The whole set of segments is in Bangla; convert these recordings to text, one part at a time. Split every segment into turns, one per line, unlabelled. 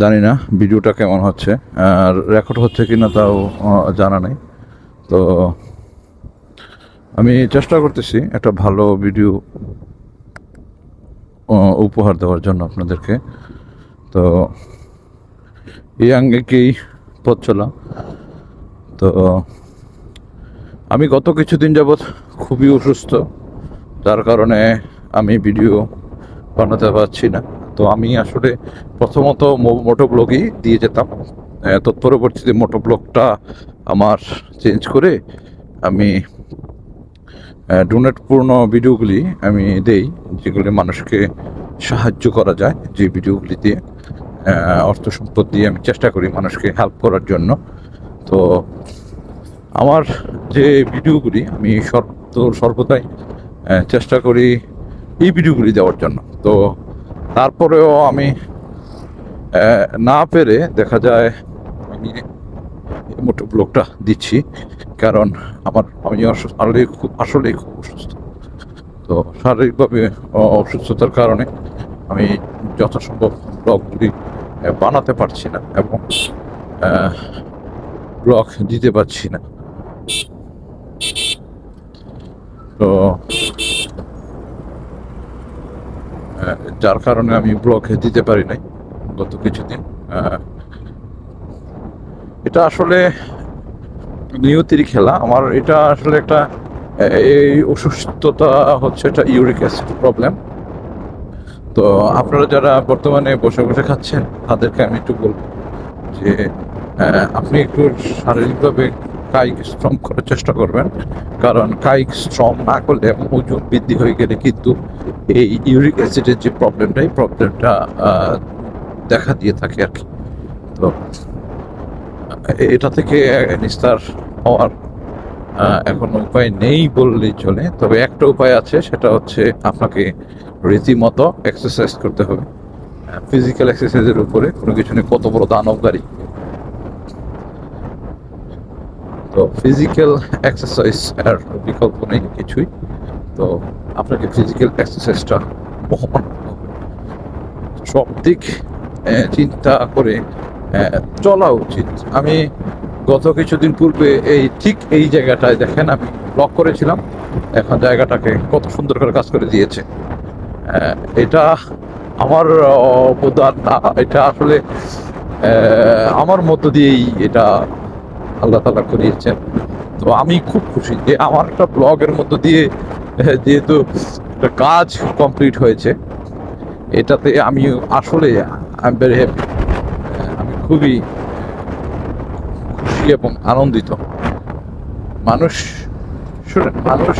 জানি না ভিডিওটা কেমন হচ্ছে, আর রেকর্ড হচ্ছে কি না তাও জানা নেই। তো আমি চেষ্টা করতেছি একটা ভালো ভিডিও উপহার দেওয়ার জন্য আপনাদেরকে। তো এই আঙ্গিকেই পথ চলা। তো আমি গত কিছুদিন যাবৎ খুবই অসুস্থ, যার কারণে আমি ভিডিও বানাতে পারছি না। তো আমি আসলে প্রথমত মোটো ব্লগই দিয়ে যেতাম। আহ, তৎপরবর্তীতে মোটো ব্লগটা আমার চেঞ্জ করে আমি ডোনেটপূর্ণ ভিডিওগুলি আমি দেই যেগুলি মানুষকে সাহায্য করা যায়। যে ভিডিওগুলি দিয়ে অর্থ সম্পদ দিয়ে আমি চেষ্টা করি মানুষকে হেল্প করার জন্য। তো আমার যে ভিডিওগুলি আমি সর্ব সর্বদাই চেষ্টা করি এই ভিডিওগুলি দেওয়ার জন্য। তো তারপরেও আমি না পেরে দেখা যায় আমি মোটো ব্লগটা দিচ্ছি, কারণ আমার, আমি আসলে খুব, আসলেই খুব অসুস্থ। তো শারীরিকভাবে অসুস্থতার কারণে আমি যথাসম্ভব ব্লগগুলি বানাতে পারছি না এবং ব্লগ দিতে পারছি না। তো আহ, যার কারণে আমি ব্লগ দিতে পারি নাই গত কিছুদিন। এটা আসলে নিয়তির খেলা। আমার এটা আসলে একটা এই অসুস্থতা হচ্ছে এটা ইউরিক অ্যাসিড প্রবলেম। তো আপনারা যারা বর্তমানে বসে বসে খাচ্ছেন, তাদেরকে আমি একটু বলব যে আপনি একটু শারীরিকভাবে কায়িক শ্রম করার চেষ্টা করবেন। কারণ কায়িক শ্রম না করলে এবং ওজন বৃদ্ধি হয়ে গেলে কিন্তু এই ইউরিক অ্যাসিডের যে প্রবলেমটা, এই প্রবলেমটা দেখা দিয়ে থাকে আর কি। তো, এটা থেকে নিস্তার হওয়ার এখন উপায় নেই বললেই চলে। তবে একটা উপায় আছে, সেটা হচ্ছে আপনাকে রীতিমতো এক্সারসাইজ করতে হবে। ফিজিক্যাল এক্সারসাইজের উপরে কোনো কিছু নেই। কত বড় দানব তো ফিজিক্যাল এক্সারসাইজ আর বিকল্প নেই কিছুই। তো আপনাকে ফিজিক্যাল এক্সারসাইজটা বহন সব দিক চিন্তা করে চলা উচিত। আমি গত কিছুদিন পূর্বে এই ঠিক এই জায়গাটায়, দেখেন আমি ব্লক করেছিলাম। এখন জায়গাটাকে কত সুন্দর করে কাজ করে দিয়েছে। এটা আমার অবদান না। এটা আসলে আমার মধ্য দিয়েই এটা আল্লাহ তালা করিয়েছেন। তো আমি খুব খুশি যে আমার একটা ব্লগের মধ্য দিয়ে যেহেতু একটা কাজ কমপ্লিট হয়েছে, এটাতে আমি আসলে আই ভেরি হ্যাপি আমি খুবই খুশি এবং আনন্দিত। মানুষ, শুনেন, মানুষ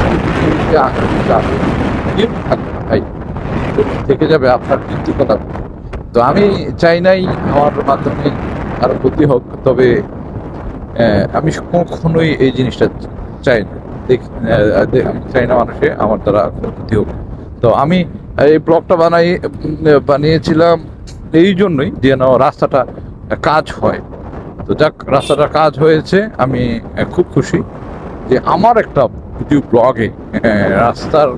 থাকবে ভাই। থেকে যাবে আপনার মৃত্যু কথা তো আমি চাই নাই আমার মাধ্যমে আরও ক্ষতি হোক, তবে আমি কখনোই এই জিনিসটা চাই না। চাই না মানুষে আমার দ্বারা ক্ষতি হোক। তো আমি এই ব্লগটা বানাই বানিয়েছিলাম এই জন্যই যেন রাস্তাটা কাজ হয়। তো যাক, রাস্তাটা কাজ হয়েছে, আমি খুব খুশি যে আমার একটা ভিডিও ব্লগে রাস্তার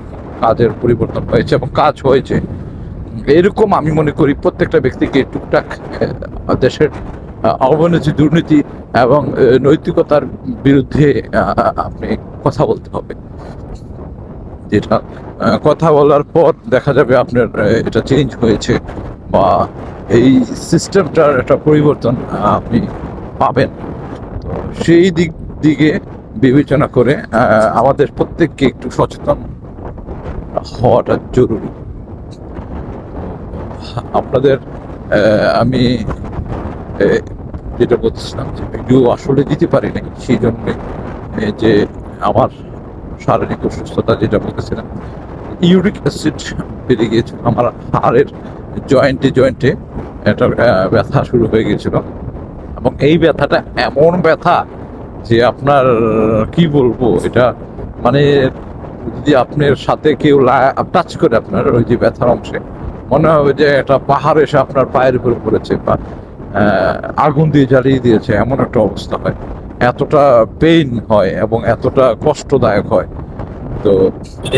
কাজের পরিবর্তন হয়েছে এবং কাজ হয়েছে। এরকম আমি মনে করি প্রত্যেকটা ব্যক্তিকে টুকটাক দেশের অবনতি, দুর্নীতি এবং নৈতিকতার বিরুদ্ধে আপনি কথা বলতে হবে। যেটা কথা বলার পর দেখা যাবে আপনার এটা চেঞ্জ হয়েছে বা এই সিস্টেমটার একটা পরিবর্তন আপনি পাবেন। তো সেই দিক দিকে বিবেচনা করে আমাদের প্রত্যেককে একটু সচেতন হওয়াটা জরুরি। আপনাদের আমি যেটা বলছিলাম যে ভিডিও আসলে দিতে পারি নাই, সেই জন্য যে আমার শারীরিক অসুস্থতা যেটা বলতেছিলাম ইউরিক অ্যাসিড বেড়ে গিয়েছিল, আমার হাড়ের জয়েন্টে জয়েন্টে একটা ব্যথা শুরু হয়ে গিয়েছিল। এবং এই ব্যথাটা এমন ব্যথা যে আপনার, কি বলব, এটা মানে যদি আপনার সাথে কেউ টাচ করে আপনার ওই যে ব্যথার অংশে, মনে হবে যে একটা পাহাড় এসে আপনার পায়ের উপরে পড়েছে বা আগুন দিয়ে জ্বালিয়ে দিয়েছে, এমন একটা অবস্থা হয়। এতটা পেইন হয় এবং এতটা কষ্টদায়ক হয়। তো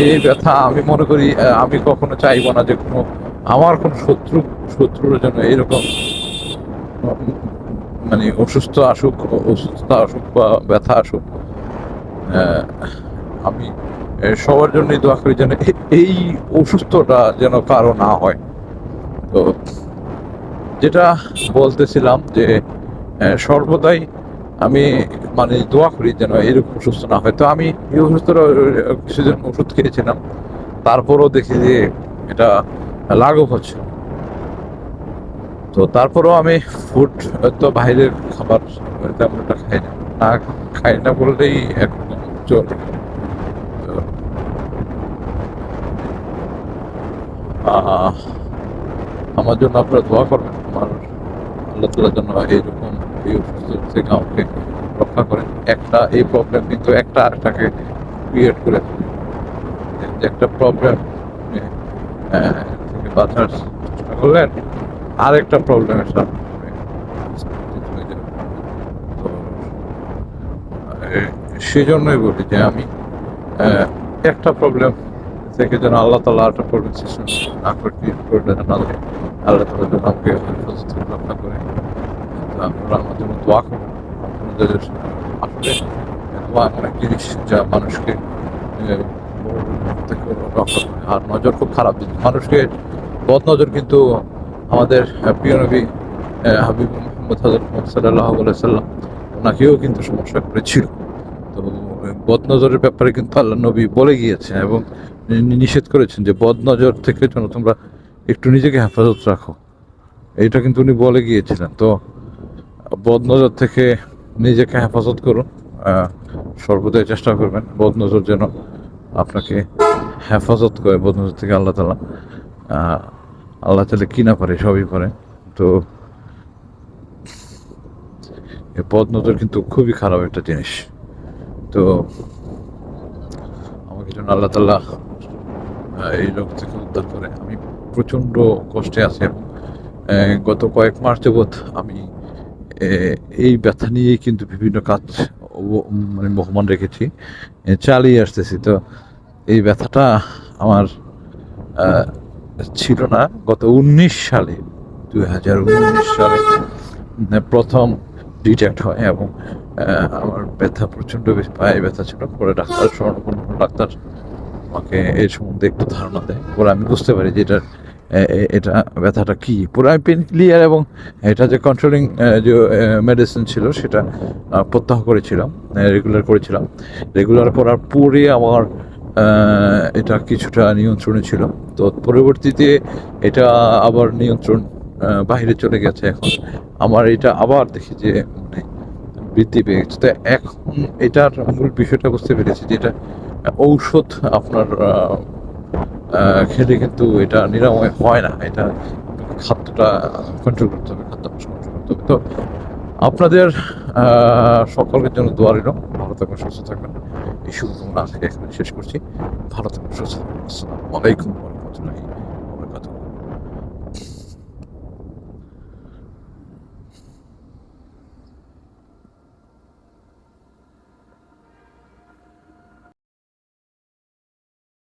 এই ব্যথা আমি মনে করি আমি কখনো চাইব না যে কোনো, আমার কোনো শত্রু, শত্রুর জন্য এরকম মানে অসুস্থ আসুক, অসুস্থতা আসুক বা ব্যথা আসুক আমি সবার জন্যই দোয়া করি যেন এই অসুস্থটা যেন কারও না হয়। তো যেটা বলতেছিলাম যে সর্বদাই আমি মানে দোয়া করি যেন এরকম অসুস্থ না হয়। তো আমি আহ, কিছুদিন ওষুধ খেয়েছিলাম তারপরও দেখি যে এটা লাঘব হচ্ছে। তো তারপরও আমি ফুড তো বাইরের খাবার তেমন একটা খাই না। না খাই না বললেই একরকম চলে আহ, আমার জন্য আপনারা দোয়া করবেন। আমার আল্লাহ তালার জন্য এইরকম এই অসুস্থ থেকে আমাকে রক্ষা করেন একটা এই প্রবলেম কিন্তু একটা আরেকটাকে ক্রিয়েট করে একটা প্রবলেম থেকে বাঁচার চেষ্টা করলেন আরেকটা প্রবলেমের। তো আহ, সেজন্যই বলি যে আমি একটা প্রবলেম থেকে যেন আল্লাহ তালা একটা প্রবলেম সিস্টেম না করে না আল্লাহ তালা যেন আমাকে থেকে রক্ষা করে আপনারা আমার জন্য দোয়া করুন আপনাদের আসলে দোয়া এমন জিনিস যা মানুষকে আর নজর খুব খারাপ জিনিস। মানুষকে বদ নজর কিন্তু আমাদের প্রিয় নবী হাবিব মোহাম্মদ হাজর মোহাম্মদ সাল্লাহ সাল্লাম ওনাকেও কিন্তু সমস্যা করেছিল। তো বদ নজরের ব্যাপারে কিন্তু আল্লাহ নবী বলে গিয়েছেন এবং নিষেধ করেছেন যে বদ নজর থেকে যেন তোমরা একটু নিজেকে হেফাজত রাখো। এইটা কিন্তু উনি বলে গিয়েছিলেন। তো বদনজর থেকে নিজেকে হেফাজত করুন। সর্বদাই চেষ্টা করবেন বদনজর যেন আপনাকে হেফাজত করে, বদনজর থেকে আল্লাহ তালা আল্লাহ তালা কি না পারে সবই পারে তো এই বদ নজর কিন্তু খুবই খারাপ একটা জিনিস। তো আমাকে যেন আল্লাহ তাল্লাহ এই রোগ থেকে উদ্ধার করে। আমি প্রচণ্ড কষ্টে আছি গত কয়েক মাস যাবৎ আমি এই ব্যথা নিয়েই কিন্তু বিভিন্ন কাজ মানে বহমান রেখেছি চালিয়ে আসতেছি। তো এই ব্যথাটা আমার ছিল না। গত উনিশ সালে, দুই হাজার উনিশ সালে প্রথম ডিটেক্ট হয় এবং আমার ব্যথা প্রচণ্ড বেশি, পায়ে ব্যথা ছিল। পরে ডাক্তার স্বর্ণপূর্ণ ডাক্তার আমাকে এর সম্বন্ধে একটু ধারণা দেয়। পরে আমি বুঝতে পারি যে এটা এ- এ- এটা ব্যথাটা কি। পুরো আমি পেন ক্লিয়ার এবং এটা যে কন্ট্রোলিং যে মেডিসিন ছিল সেটা প্রত্যাহ করেছিলাম রেগুলার করেছিলাম। রেগুলার করার পরে আমার এটা কিছুটা নিয়ন্ত্রণে ছিল। তো পরবর্তীতে এটা আবার নিয়ন্ত্রণ বাইরে চলে গেছে এখন। আমার এটা আবার দেখি যে মানে বৃদ্ধি পেয়ে গেছে। তো এখন এটার মূল বিষয়টা বুঝতে পেরেছি যে এটা ঔষধ আপনার খেলে কিন্তু এটা নিরাময় হয় না। এটা খাদ্যটা কন্ট্রোল করতে হবে খাদ্যাভ্যাস কন্ট্রোল করতে হবে। তো আপনাদের সকলের জন্য দোয়া রইল। ভালো থাকবেন সুস্থ থাকবেন এই শুভকামনা আজকে এখানে শেষ করছি। ভালো থাকবেন সুস্থ থাকবেন আসসালামু আলাইকুম